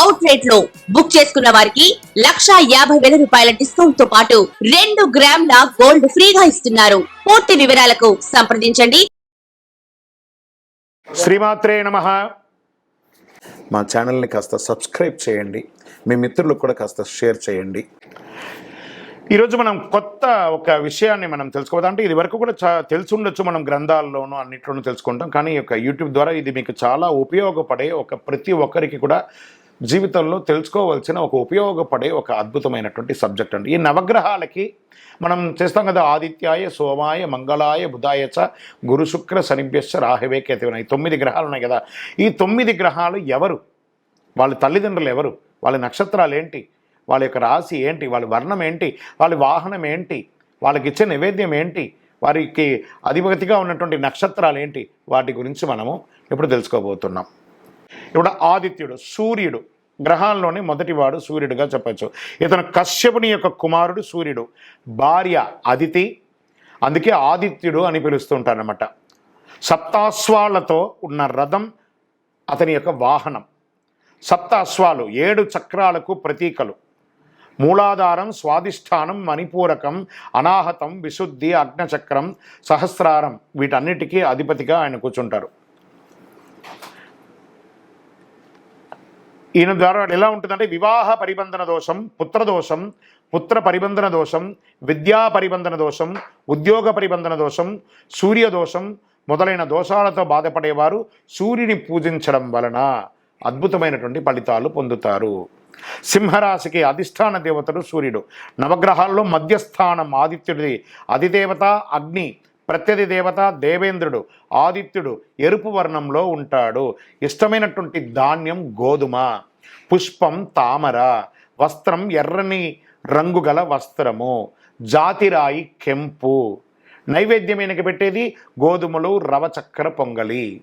Out రేట్లో book చేసుకున్న వారికి లక్షా యాభై వేల రూపాయల డిస్కౌంట్తో పాటు రెండు గ్రాముల గోల్డ్ ఫ్రీగా ఇస్తున్నారు. పూర్తి వివరాలకు సంప్రదించండి. శ్రీమాత్రే నమ. మా ఛానల్ని కాస్త సబ్స్క్రైబ్ చేయండి. మీ మిత్రులకు కూడా కాస్త షేర్ చేయండి. ఈరోజు మనం కొత్త ఒక విషయాన్ని మనం తెలుసుకోవద్దు అంటే ఇది వరకు కూడా చా తెలిసి ఉండొచ్చు మనం గ్రంథాల్లోనూ అన్నిట్లోనూ తెలుసుకుంటాం. కానీ ఈ యొక్క యూట్యూబ్ ద్వారా ఇది మీకు చాలా ఉపయోగపడే ఒక ప్రతి ఒక్కరికి కూడా జీవితంలో తెలుసుకోవాల్సిన ఒక ఉపయోగపడే ఒక అద్భుతమైనటువంటి సబ్జెక్ట్ అండి. ఈ నవగ్రహాలకి మనం చేస్తాం కదా ఆదిత్యాయ సోమాయ మంగళాయ బుధాయచ చ గురు శుక్ర శనిభ్యశ్చ రాహవే కేతవన ఈ తొమ్మిది గ్రహాలు ఉన్నాయి కదా. ఈ తొమ్మిది గ్రహాలు ఎవరు? వాళ్ళ తల్లిదండ్రులు ఎవరు? వాళ్ళ నక్షత్రాలు ఏంటి? వాళ్ళ యొక్క రాశి ఏంటి? వాళ్ళ వర్ణం ఏంటి? వాళ్ళ వాహనం ఏంటి? వాళ్ళకి ఇచ్చే నివేద్యం ఏంటి? వారికి అధిపతిగా ఉన్నటువంటి నక్షత్రాలు ఏంటి? వాటి గురించి మనము ఇప్పుడు తెలుసుకోబోతున్నాం. ఇప్పుడు ఆదిత్యుడు సూర్యుడు గ్రహాల్లోని మొదటివాడు సూర్యుడుగా చెప్పచ్చు. ఇతను కశ్యపుని యొక్క కుమారుడు సూర్యుడు. భార్య అదితి అందుకే ఆదిత్యుడు అని పిలుస్తుంటారనమాట సప్తాశ్వాలతో ఉన్న రథం అతని యొక్క వాహనం. సప్త అశ్వాలు ఏడు చక్రాలకు ప్రతీకలు. మూలాధారం స్వాదిష్టానం మణిపూరకం అనాహతం విశుద్ధి అగ్నచక్రం సహస్రారం వీటన్నిటికీ అధిపతిగా ఆయన కూర్చుంటారు. ఈయన ద్వారా ఎలా ఉంటుందంటే వివాహ పరిబంధన దోషం పుత్రదోషం పుత్ర పరిబంధన దోషం విద్యా పరిబంధన దోషం ఉద్యోగ పరిబంధన దోషం సూర్యదోషం మొదలైన దోషాలతో బాధపడేవారు సూర్యుని పూజించడం వలన అద్భుతమైనటువంటి ఫలితాలు పొందుతారు. సింహరాశికి అధిష్టాన దేవతడు సూర్యుడు. నవగ్రహాల్లో మధ్యస్థానం ఆదిత్యుడిది. అధిదేవత అగ్ని ప్రత్యధి దేవత దేవేంద్రుడు ఆదిత్యుడు ఎరుపు వర్ణంలో ఉంటాడు. ఇష్టమైనటువంటి ధాన్యం గోధుమ. పుష్పం తామర వస్త్రం ఎర్రని రంగు గల వస్త్రము జాతిరాయి కెంపు. నైవేద్యమైనకి పెట్టేది? గోధుమలు రవ చక్కెర పొంగలి.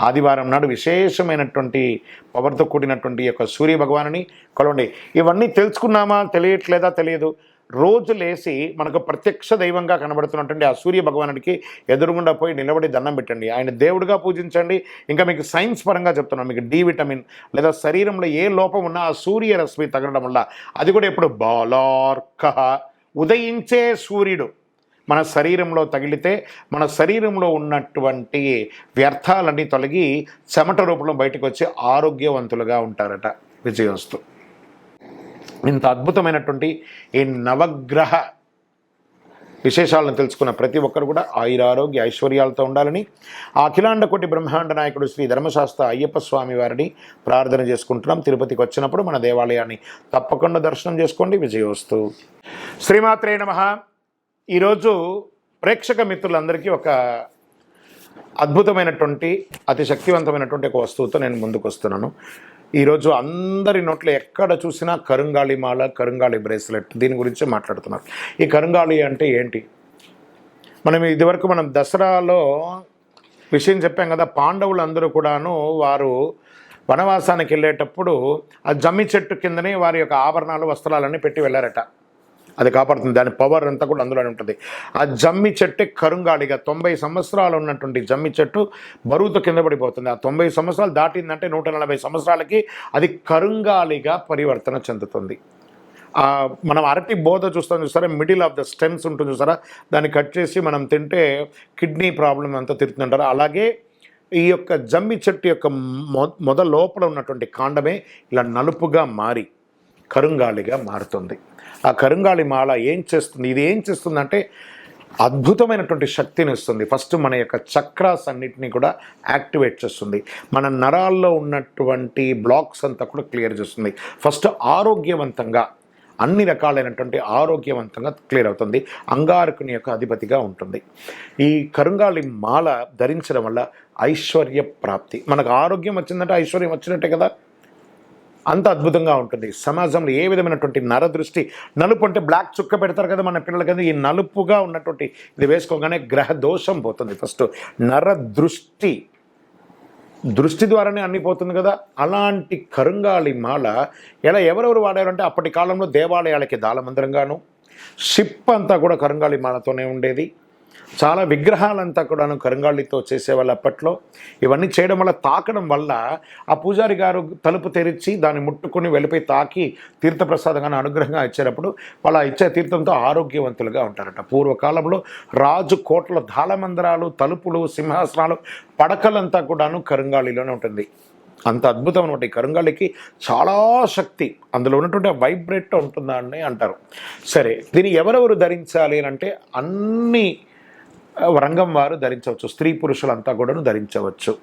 ఆదివారం నాడు విశేషమైనటువంటి పవర్తో కూడినటువంటి యొక్క సూర్య భగవానుని కొలవండి. ఇవన్నీ తెలుసుకున్నామా? తెలియట్లేదా? తెలియదు. రోజు లేచి మనకు ప్రత్యక్ష దైవంగా కనబడుతున్నటువంటి ఆ సూర్య భగవానుడికి ఎదురుగుండా పోయి నిలబడి దండం పెట్టండి. ఆయన దేవుడిగా పూజించండి. ఇంకా మీకు సైన్స్ పరంగా చెప్తున్నాను. మీకు డి విటమిన్ లేదా శరీరంలో ఏ లోపం ఉన్నా ఆ సూర్య రశ్మి తగలడం వల్ల అది కూడా ఎప్పుడు బాలార్క ఉదయించే సూర్యుడు. మన శరీరంలో తగిలితే మన శరీరంలో ఉన్నటువంటి వ్యర్థాలన్నీ తొలగి చెమట రూపంలో బయటకు వచ్చి ఆరోగ్యవంతులుగా ఉంటారట విజయోస్తు ఇంత అద్భుతమైనటువంటి ఈ నవగ్రహ విశేషాలను తెలుసుకున్న ప్రతి ఒక్కరు కూడా ఆయురారోగ్య ఐశ్వర్యాలతో ఉండాలని అఖిలాండ కోటి బ్రహ్మాండ నాయకుడు శ్రీ ధర్మశాస్త్ర అయ్యప్ప స్వామి వారిని ప్రార్థన చేసుకుంటున్నాం. తిరుపతికి వచ్చినప్పుడు మన దేవాలయాన్ని తప్పకుండా దర్శనం చేసుకోండి. విజయోస్తు. శ్రీమాత్రే నమ. ఈరోజు ప్రేక్షక మిత్రులందరికీ ఒక అద్భుతమైనటువంటి అతి శక్తివంతమైనటువంటి ఒక వస్తువుతో నేను ముందుకు వస్తున్నాను ఈరోజు అందరి నోట్లో ఎక్కడ చూసినా కరుంగాళి మాల కరుంగాళి బ్రేస్లెట్ దీని గురించి మాట్లాడుతున్నారు. ఈ కరుంగాళి అంటే ఏంటి? మనం ఇదివరకు మనం దసరాలో విషయం చెప్పాం కదా పాండవులు అందరూ కూడాను వారు వనవాసానికి వెళ్ళేటప్పుడు ఆ జమ్మి చెట్టు కిందనే వారి యొక్క ఆభరణాలు వస్త్రాలన్నీ పెట్టి వెళ్ళారట. అది కాపాడుతుంది. దాని పవర్ అంతా కూడా అందులోనే ఉంటుంది. ఆ జమ్మి చెట్టే కరుంగాడిగా తొంభై సంవత్సరాలు ఉన్నటువంటి జమ్మి చెట్టు బరువుతో కింద పడిపోతుంది. ఆ తొంభై సంవత్సరాలు దాటిందంటే నూట నలభై సంవత్సరాలకి అది కరుంగాలిగా పరివర్తన చెందుతుంది. మనం అరటి బోధ చూస్తాం చూసారా? మిడిల్ ఆఫ్ ద స్టెమ్స్ ఉంటుంది చూసారా? దాన్ని కట్ చేసి మనం తింటే కిడ్నీ ప్రాబ్లం అంతా తిరుగుతుంటారు అలాగే ఈ యొక్క జమ్మి చెట్టు యొక్క మొ మొద లోపల ఉన్నటువంటి కాండమే ఇలా నలుపుగా మారి కరుంగాలిగా మారుతుంది. ఆ కరుంగాళి మాల ఏం చేస్తుంది? ఇది ఏం చేస్తుందంటే అద్భుతమైనటువంటి శక్తిని ఇస్తుంది. ఫస్ట్ మన యొక్క చక్రాస్ అన్నిటినీ కూడా యాక్టివేట్ చేస్తుంది. మన నరాల్లో ఉన్నటువంటి బ్లాక్స్ అంతా కూడా క్లియర్ చేస్తుంది. ఫస్ట్ ఆరోగ్యవంతంగా అన్ని రకాలైనటువంటి ఆరోగ్యవంతంగా క్లియర్ అవుతుంది. అంగారకుని యొక్క అధిపతిగా ఉంటుంది. ఈ కరుంగాలి మాల ధరించడం వల్ల ఐశ్వర్య ప్రాప్తి. మనకు ఆరోగ్యం వచ్చిందంటే ఐశ్వర్యం వచ్చినట్టే కదా? అంత అద్భుతంగా ఉంటుంది. సమాజంలో ఏ విధమైనటువంటి నర దృష్టి నలుపు అంటే బ్లాక్ చుక్క పెడతారు కదా మన పిల్లలకి ఈ నలుపుగా ఉన్నటువంటి ఇది వేసుకోగానే గ్రహ దోషం పోతుంది ఫస్ట్. నర దృష్టి దృష్టి ద్వారానే అన్ని పోతుంది కదా. అలాంటి కరుంగాళి మాల ఎలా ఎవరెవరు వాడారంటే అప్పటి కాలంలో దేవాలయాలకి దాళమందిరంగాను షిప్ అంతా కూడా కరుంగాళి మాలతోనే ఉండేది. చాలా విగ్రహాలంతా కూడాను కరుంగాళితో చేసేవాళ్ళు అప్పట్లో. ఇవన్నీ చేయడం వల్ల తాకడం వల్ల ఆ పూజారి గారు తలుపు తెరిచి దాన్ని ముట్టుకొని వెళ్ళిపోయి తాకి తీర్థప్రసాదంగా అనుగ్రహంగా ఇచ్చేటప్పుడు వాళ్ళ ఇచ్చే తీర్థంతో ఆరోగ్యవంతులుగా ఉంటారట. పూర్వకాలంలో రాజు కోట్ల దాళమందిరాలు తలుపులు సింహాసనాలు పడకలంతా కూడాను కరంగాళిలోనే ఉంటుంది. అంత అద్భుతం అనమాట ఈ కరంగాళికి చాలా శక్తి. అందులో ఉన్నటువంటి వైబ్రేట్ ఉంటుందా అని అంటారు. సరే దీన్ని ఎవరెవరు ధరించాలి అని అంటే అన్ని రంగం వారు ధరించవచ్చు. స్త్రీ పురుషులంతా కూడాను ధరించవచ్చు.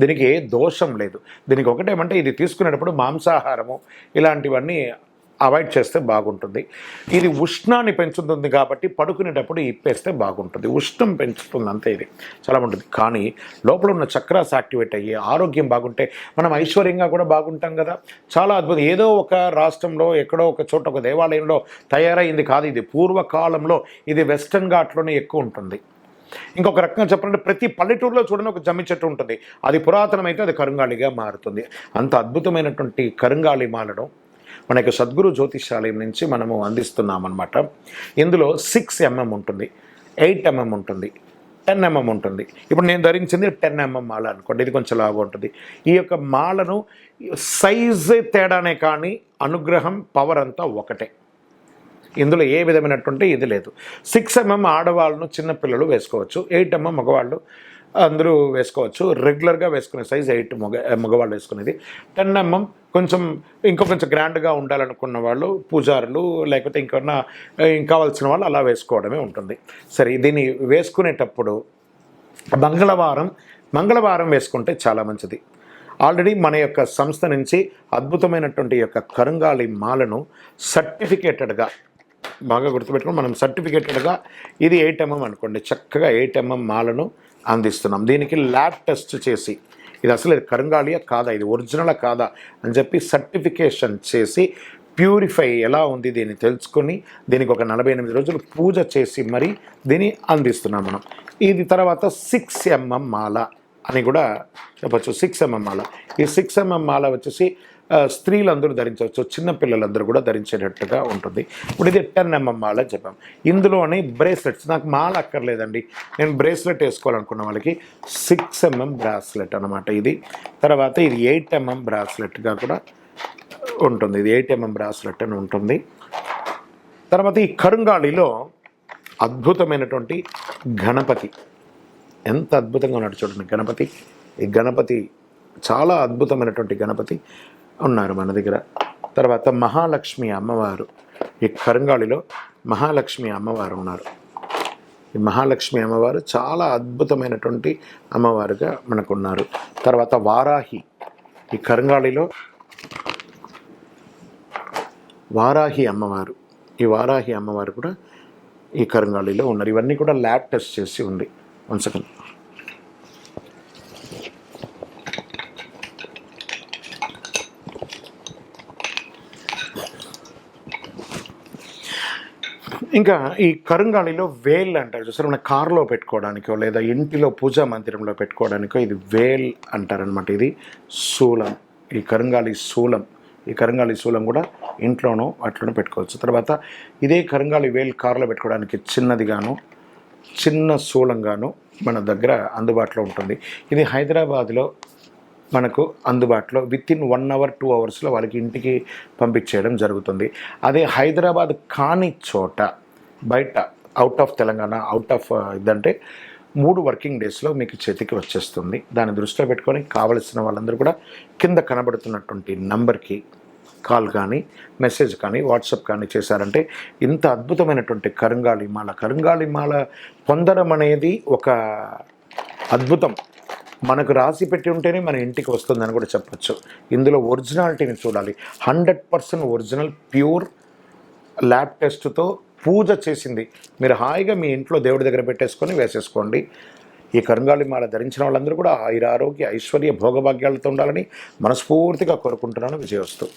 దీనికి దోషం లేదు. దీనికి ఒకటేమంటే ఇది తీసుకునేటప్పుడు మాంసాహారము ఇలాంటివన్నీ అవాయిడ్ చేస్తే బాగుంటుంది. ఇది ఉష్ణాన్ని పెంచుతుంది కాబట్టి పడుకునేటప్పుడు ఇప్పేస్తే బాగుంటుంది. ఉష్ణం పెంచుతుంది అంతే ఇది. చాలా ఉంటుంది కానీ లోపల ఉన్న చక్రాస్ యాక్టివేట్ అయ్యి ఆరోగ్యం బాగుంటే మనం ఐశ్వర్యంగా కూడా బాగుంటాం కదా. చాలా అద్భుతం. ఏదో ఒక రాష్ట్రంలో ఎక్కడో ఒక చోట ఒక దేవాలయంలో తయారైంది కాదు ఇది. పూర్వకాలంలో ఇది వెస్టర్న్ ఘాట్లోనే ఎక్కువ ఉంటుంది. ఇంకొక రకంగా చెప్పాలంటే ప్రతి పల్లెటూరులో చూడండి ఒక జమ్మి చెట్టు ఉంటుంది. అది పురాతనమైతే అది కరుంగాళిగా మారుతుంది. అంత అద్భుతమైనటువంటి కరుంగాళి మాలడం మనకి సద్గురు జ్యోతిషాలయం నుంచి మనము అందిస్తున్నామన్నమాట. ఇందులో సిక్స్ ఎంఎం ఉంటుంది. ఎయిట్ ఎంఎం ఉంటుంది. టెన్ ఎంఎం ఉంటుంది. ఇప్పుడు నేను ధరించింది టెన్ ఎంఎం మాల అనుకోండి. ఇది కొంచెం లాగా ఉంటుంది. ఈ యొక్క మాలను సైజే తేడానే కానీ అనుగ్రహం పవర్ అంతా ఒకటే. ఇందులో ఏ విధమైనటువంటి ఇది లేదు. సిక్స్ ఎంఎం ఆడవాళ్ళను చిన్నపిల్లలు వేసుకోవచ్చు. ఎయిట్ ఎంఎం మగవాళ్ళు అందరూ వేసుకోవచ్చు. రెగ్యులర్గా వేసుకునే సైజ్ ఎయిట్ మగ మగవాళ్ళు వేసుకునేది. టెన్ ఎంఎం కొంచెం ఇంకా కొంచెం గ్రాండ్గా ఉండాలనుకున్న వాళ్ళు పూజారులు లేకపోతే ఇంకన్నా ఇంకా కావాల్సిన వాళ్ళు అలా వేసుకోవడమే ఉంటుంది. సరే దీన్ని వేసుకునేటప్పుడు మంగళవారం మంగళవారం వేసుకుంటే చాలా మంచిది. ఆల్రెడీ మన యొక్క సంస్థ నుంచి అద్భుతమైనటువంటి యొక్క కరుంగాలి మాలను సర్టిఫికేటెడ్గా బాగా గుర్తుపెట్టుకుని మనం సర్టిఫికేటెడ్గా ఇది ఎయిట్ ఎంఎం అనుకోండి. చక్కగా ఎయిట్ ఎంఎం మాలను అందిస్తున్నాం. దీనికి ల్యాబ్ టెస్ట్ చేసి ఇది అసలు ఇది కరంగాళియా కాదా ఇది ఒరిజినలా కాదా అని చెప్పి సర్టిఫికేషన్ చేసి ప్యూరిఫై ఎలా ఉంది దీన్ని తెలుసుకొని దీనికి ఒక నలభై ఎనిమిది రోజులు పూజ చేసి మరి దీన్ని అందిస్తున్నాం మనం. ఇది తర్వాత సిక్స్ ఎంఎం మాల అని కూడా చెప్పచ్చు. సిక్స్ ఎంఎం మాల. ఈ సిక్స్ ఎంఎం మాల వచ్చేసి స్త్రీలందరూ ధరించవచ్చు చిన్నపిల్లలందరూ కూడా ధరించేటట్టుగా ఉంటుంది. ఇప్పుడు ఇది టెన్ ఎంఎం మాల అని చెప్పాం ఇందులోనే బ్రేస్లెట్స్ నాకు మాల అక్కర్లేదండి. నేను బ్రేస్లెట్ వేసుకోవాలనుకున్న వాళ్ళకి సిక్స్ ఎంఎం బ్రాస్లెట్ అనమాట ఇది. తర్వాత ఇది ఎయిట్ ఎంఎం బ్రాస్లెట్గా కూడా ఉంటుంది. ఇది ఎయిట్ ఎంఎం బ్రాస్లెట్ అని ఉంటుంది. తర్వాత ఈ కరుంగాళిలో అద్భుతమైనటువంటి గణపతి. ఎంత అద్భుతంగా ఉన్నాడు చూడండి గణపతి. ఈ గణపతి చాలా అద్భుతమైనటువంటి గణపతి. ఉన్నారు మన దగ్గర. తర్వాత మహాలక్ష్మి అమ్మవారు. ఈ కరంగాళిలో మహాలక్ష్మి అమ్మవారు ఉన్నారు. ఈ మహాలక్ష్మి అమ్మవారు చాలా అద్భుతమైనటువంటి అమ్మవారుగా మనకు ఉన్నారు తర్వాత వారాహి. ఈ కరంగాళిలో వారాహి అమ్మవారు. ఈ వారాహి అమ్మవారు కూడా ఈ కరంగాళిలో ఉన్నారు. ఇవన్నీ కూడా ల్యాబ్ టెస్ట్ చేసి ఉంది. One second. ఇంకా ఈ కరుంగాళిలో వేల్ అంటారు చూసారు? మన కారులో పెట్టుకోవడానికో లేదా ఇంటిలో పూజా మందిరంలో పెట్టుకోవడానికో ఇది వేల్ అంటారనమాట ఇది శూలం. ఈ కరుంగాళి శూలం. ఈ కరంగాళి శూలం కూడా ఇంట్లోనూ వాటిలోనూ పెట్టుకోవచ్చు. తర్వాత ఇదే కరంగాళి వేల్ కారులో పెట్టుకోవడానికి చిన్నదిగాను చిన్న శూలంగాను మన దగ్గర అందుబాటులో ఉంటుంది. ఇది హైదరాబాద్లో మనకు అందుబాటులో with in one hour two అవర్స్లో వాళ్ళకి ఇంటికి పంపించేయడం జరుగుతుంది. అదే హైదరాబాద్ కాని చోట బయట out of Telangana out of uh, ఇదంటే మూడు వర్కింగ్ డేస్లో మీకు చేతికి వచ్చేస్తుంది. దాన్ని దృష్టిలో పెట్టుకొని కావలసిన వాళ్ళందరూ కూడా కింద కనబడుతున్నటువంటి నంబర్కి కాల్ కానీ మెసేజ్ కానీ వాట్సాప్ కానీ చేశారంటే ఇంత అద్భుతమైనటువంటి కరుంగాళిమాల కరుంగాళిమాల పొందడం అనేది ఒక అద్భుతం. మనకు రాసి పెట్టి ఉంటేనే మన ఇంటికి వస్తుందని కూడా చెప్పచ్చు. ఇందులో ఒరిజినాలిటీని చూడాలి. Hundred percent original pure lab టెస్ట్తో పూజ చేసింది. మీరు హాయిగా మీ ఇంట్లో దేవుడి దగ్గర పెట్టేసుకొని వేసేసుకోండి. ఈ కరుంగాళి మాల ధరించిన వాళ్ళందరూ కూడా ఆయుర ఆరోగ్య ఐశ్వర్య భోగభాగ్యాలతో ఉండాలని మనస్ఫూర్తిగా కోరుకుంటున్నాను. విజయవస్తు.